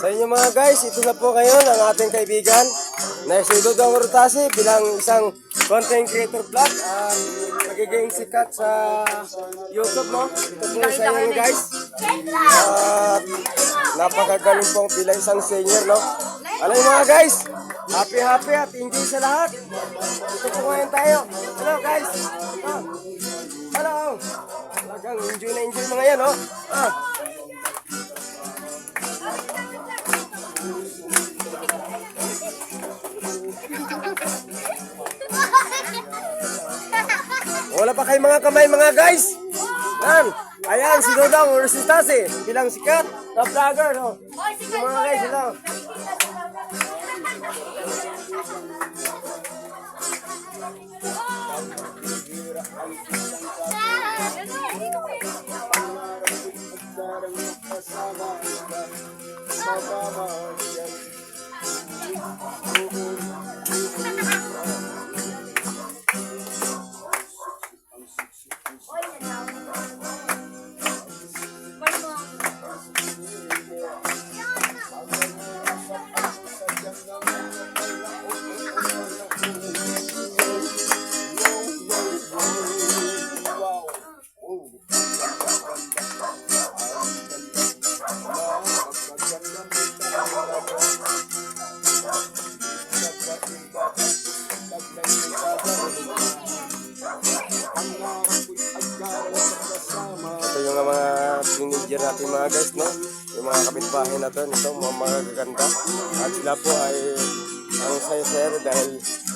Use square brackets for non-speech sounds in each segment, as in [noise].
Sa inyo mga guys, ito na po ngayon ang ating kaibigan na si Dodong Rutasi bilang isang content creator vlog at magiging sikat sa YouTube, no? Ito po sa inyo guys. At napakagaling pong bilang isang singer, no? Ano yung mga guys? Happy happy at enjoy sa lahat. Ito po ngayon tayo. Hello guys. Ah. Hello. Talagang enjoy na enjoy mga yan, no? Ah. Wala pa kayong mga kamay mga guys. Yan. Ayan, si Dodong Resistase. Bilang sikat na vlogger. No? Yung mga guys, ito. Ito yung mga teenager natin mga guys, no? Yung mga kapitbahay natin, ito, mga mga gaganda. At sila po ay ang saya-saya dahil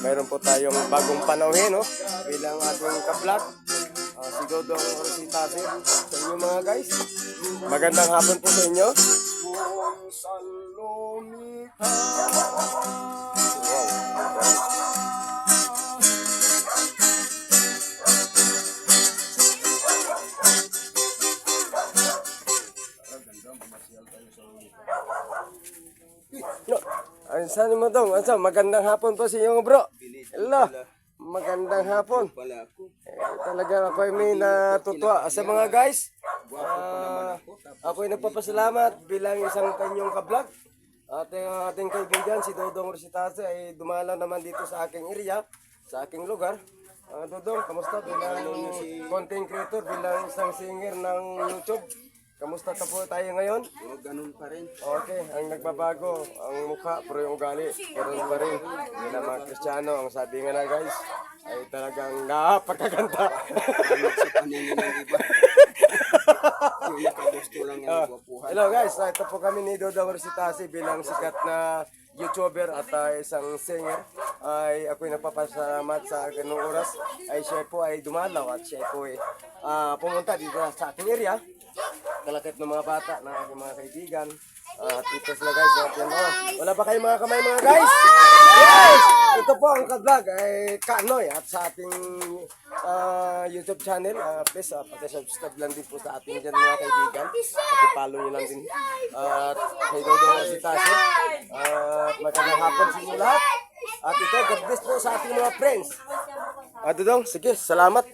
mayroon po tayong bagong panauhin, no? Bilang ating kablog. Uh, si Dodong Rositase. Sa inyo mga guys. Magandang hapon po sa inyo. Ay, saan mo dong? Asa, magandang hapon po sa inyo, bro. Hello. Magandang hapon. Eh, talaga ako ay may natutuwa sa mga guys. Ah, ako ay nagpapasalamat bilang isang kanyong kablog. At ang ating kaibigan, si Dodong Rositase, ay dumala naman dito sa aking area, sa aking lugar. Ah, Dodong, kamusta bilang content creator, bilang isang singer ng YouTube? Kamusta ta po tayo ngayon? O, ganun pa rin. Okay, ang nagbabago, ang mukha, pero yung ugali, pero pa rin. Hindi na mga Kristiyano, ang sabi nga na guys, ay talagang napakaganda. Ano sa paningin ng iba. [laughs] yung nakagusto lang yung gwapuhan. Hello guys, Ah, ito po kami ni Dodong Resitasi bilang sikat na YouTuber at ah, isang singer. Ay ako'y nagpapasalamat sa ganung oras. Ay siya po ay dumalaw at siya po ay ah, pumunta dito sa ating area. Kalakit ng mga bata, ng aking mga kaibigan. Ah, tito sila guys. At yan, oh. Wala ba kayong mga kamay mga guys? Yes! Ito po ang kablog ay Kanoy at sa ating ah, YouTube channel. Ah, please, uh, pati-subscribe lang din po sa ating dyan mga kaibigan. Pati-follow nyo lang din. At kay Dodo si Tasha. At magandang hapon sa inyo lahat. At ito, God bless po sa ating mga friends. At Dodong, sige, salamat.